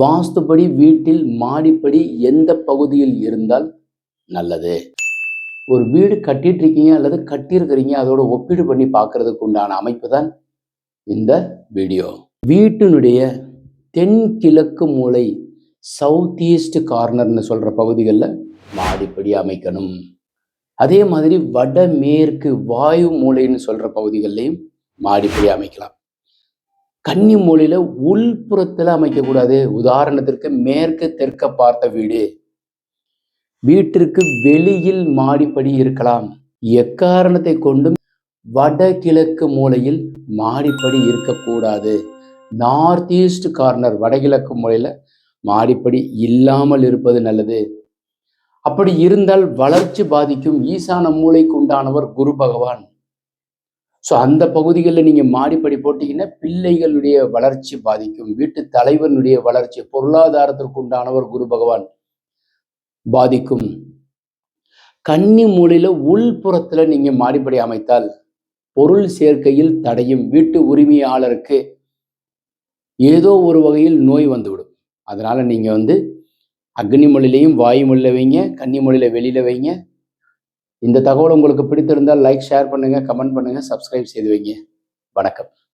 வாஸ்துபடி வீட்டில் மாடிப்படி எந்த பகுதியில் இருந்தால் நல்லது. ஒரு வீடு கட்டிட்டு இருக்கீங்க அல்லது கட்டியிருக்கிறீங்க அதோட ஒப்பீடு பண்ணி பார்க்கறதுக்கு உண்டான அமைப்பு தான் இந்த வீடியோ. வீட்டினுடைய தென்கிழக்கு மூலை சவுத் ஈஸ்ட் கார்னர்னு சொல்கிற பகுதிகளில் மாடிப்படி அமைக்கணும். அதே மாதிரி வடமேற்கு வாயு மூலைன்னு சொல்கிற பகுதிகள்லையும் மாடிப்படி அமைக்கலாம். கன்னி மொழியில உள்புறத்தில் அமைக்கக்கூடாது. உதாரணத்திற்கு மேற்கு தெற்க பார்த்த வீடு. வீட்டிற்கு வெளியில் மாடிப்படி இருக்கலாம். எக்காரணத்தை கொண்டும் வடகிழக்கு மூலையில் மாடிப்படி இருக்கக்கூடாது. நார்த் ஈஸ்ட் கார்னர் வடகிழக்கு மூலையில் மாடிப்படி இல்லாமல் இருப்பது நல்லது. அப்படி இருந்தால் வளர்ச்சி பாதிக்கும் ஈசான மூளைக்கு உண்டானவர் குரு பகவான். ஸோ அந்த பகுதிகளில் நீங்கள் மாடிப்படி போட்டிங்கன்னா பிள்ளைகளுடைய வளர்ச்சி பாதிக்கும். வீட்டு தலைவனுடைய வளர்ச்சி பொருளாதாரத்திற்கு உண்டானவர் குரு பகவான் பாதிக்கும். கன்னி மூலையில் உள்புறத்தில் நீங்கள் மாடிப்படி அமைத்தால் பொருள் சேர்க்கையில் தடையும். வீட்டு உரிமையாளருக்கு ஏதோ ஒரு வகையில் நோய் வந்துவிடும். அதனால் நீங்கள் வந்து அக்னி மொழிலையும் வாயு மொழியில் வைங்க கன்னி மொழியில் வெளியில் வைங்க. இந்த தகவல் உங்களுக்கு பிடித்திருந்தால் லைக் ஷேர் பண்ணுங்கள் கமெண்ட் பண்ணுங்கள் சப்ஸ்கிரைப் செய்து வைங்க. வணக்கம்.